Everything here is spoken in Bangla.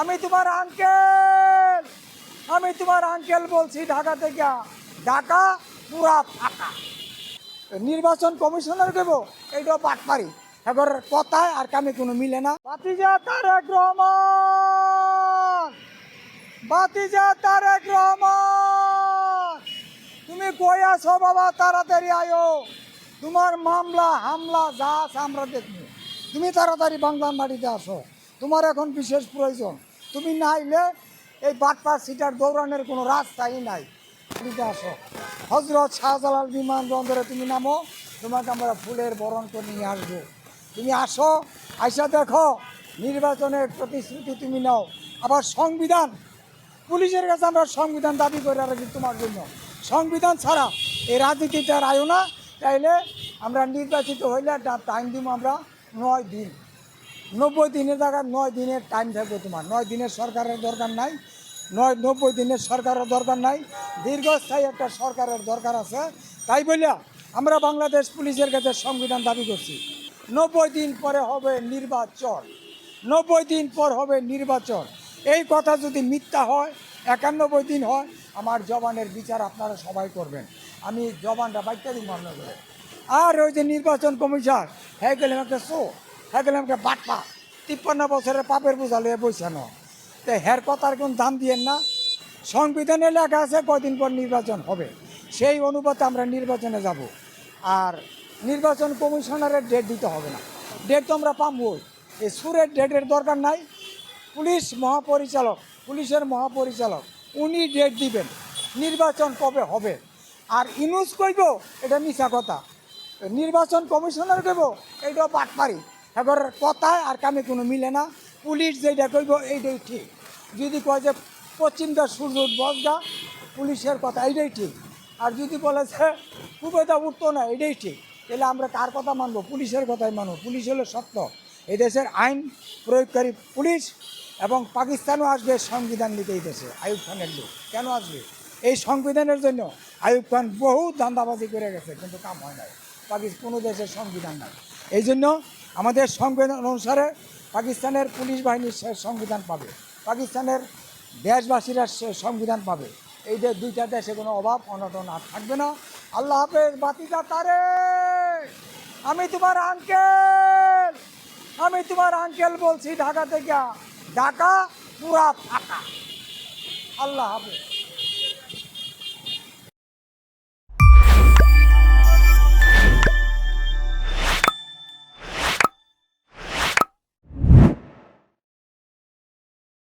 আমি তোমার আঙ্কেল আমি তোমার আঙ্কেল বলছি ঢাকা থেকে। ঢাকা, পুরা ফাঁকা। নির্বাচন কমিশনার দেবো, এইটাও পাট পারি এবার কথায় আর কামে কোনো মিলে না। বাতি বাতিজা তারেক রহমান! বাতিজা তারেক রহমান! তুমি কই আছো বাবা? তাড়াতাড়ি আয়ো। তোমার মামলা, হামলা যা আছে আমরা দেখব। তুমি তাড়াতাড়ি বাংলার মাটিতে আসো। তোমার এখন বিশেষ প্রয়োজন। তুমি না আইলে এই বাটপার সিটার দৌড়ানোর কোনো রাস্তাই নাই। আসো। হজরত শাহজালাল বিমানবন্দরে তুমি নামো, তোমাকে আমরা ফুলের বরণ করে নিয়ে আসব। তুমি আসো, আইসা দেখো, নির্বাচনের প্রতিশ্রুতি তুমি নাও। আবার সংবিধান, পুলিশের কাছে আমরা সংবিধান দাবি করে রাখি তোমার জন্য। সংবিধান ছাড়া এই রাজনীতিতে আর আয়ো না। তাইলে আমরা নির্বাচিত হইলে টাইম দিব আমরা নয় দিন। নব্বই দিনের জায়গায় নয় দিনের টাইম থাকবে তোমার। নয় দিনের সরকারের দরকার নাই, নয়, নব্বই দিনের সরকারের দরকার নাই। দীর্ঘস্থায়ী একটা সরকারের দরকার আছে। তাই বলিয়া আমরা বাংলাদেশ পুলিশের কাছে সংবিধান দাবি করছি। নব্বই দিন পরে হবে নির্বাচন। নব্বই দিন পর হবে নির্বাচন। এই কথা যদি মিথ্যা হয়, একানব্বই দিন হয়, আমার জবানের বিচার আপনারা সবাই করবেন। আমি জবানটা বাইকটা দিন মনে করে আর ওই যে নির্বাচন কমিশন হ্যাঁ গেলাম একটা শো গেলাম একটা বাটপা তিপ্পান্ন বছরের পাপের বোঝা লয়ে বৈশানো তো হের কথার কোন দাম দিয়েন না। সংবিধানে লেখা আছে কদিন পর নির্বাচন হবে। সেই অনুপাতে আমরা নির্বাচনে যাব। আর নির্বাচন কমিশনারের ডেট দিতে হবে না। ডেট তো আমরা পাবই এই সুরের ডেটের দরকার নাই। পুলিশ মহাপরিচালক, পুলিশের মহাপরিচালক, উনি ডেট দিবেন। নির্বাচন কবে হবে? আর ইনুস কইব, এটা মিছা কথা। নির্বাচন কমিশনার কইব, এইটাও পাটপারি এবার কথায় আর কামে কোনো মিলে না। পুলিশ যেটা কইব এইটাই ঠিক। যদি কয় যে পশ্চিমটা সূর্য বসগা, পুলিশের কথা এইটাই ঠিক। আর যদি বলে যে কুবেদা উঠতো না এটাই ঠিক। তাহলে আমরা কার কথা মানবো? পুলিশের কথাই মানবো। পুলিশ হলো সত্য। এই দেশের আইন, প্রয়োগকারী পুলিশ এবং পাকিস্তানও আসবে সংবিধান নিতে এই দেশে আয়ুব খানের লোক কেন আসবে? এই সংবিধানের জন্য আয়ুব খান বহু ধান্দাবাজি করে গেছে, কিন্তু কাম হয় নাই। পাকিস্তান কোনো দেশের সংবিধান নাই। এই জন্য আমাদের সংবিধান অনুসারে পাকিস্তানের পুলিশ বাহিনীর সে সংবিধান পাবে। পাকিস্তানের দেশবাসীরা সে সংবিধান পাবে। এই যে দুইটা দেশে কোনো অভাব, অনটন আর থাকবে না। আল্লাহ হাফেজ বাতিজা তারে। আমি তোমার আঙ্কেল আমি তোমার আঙ্কেল বলছি ঢাকা থেকে। ঢাকা পুরা ফাঁকা। আল্লাহ হাফেজ।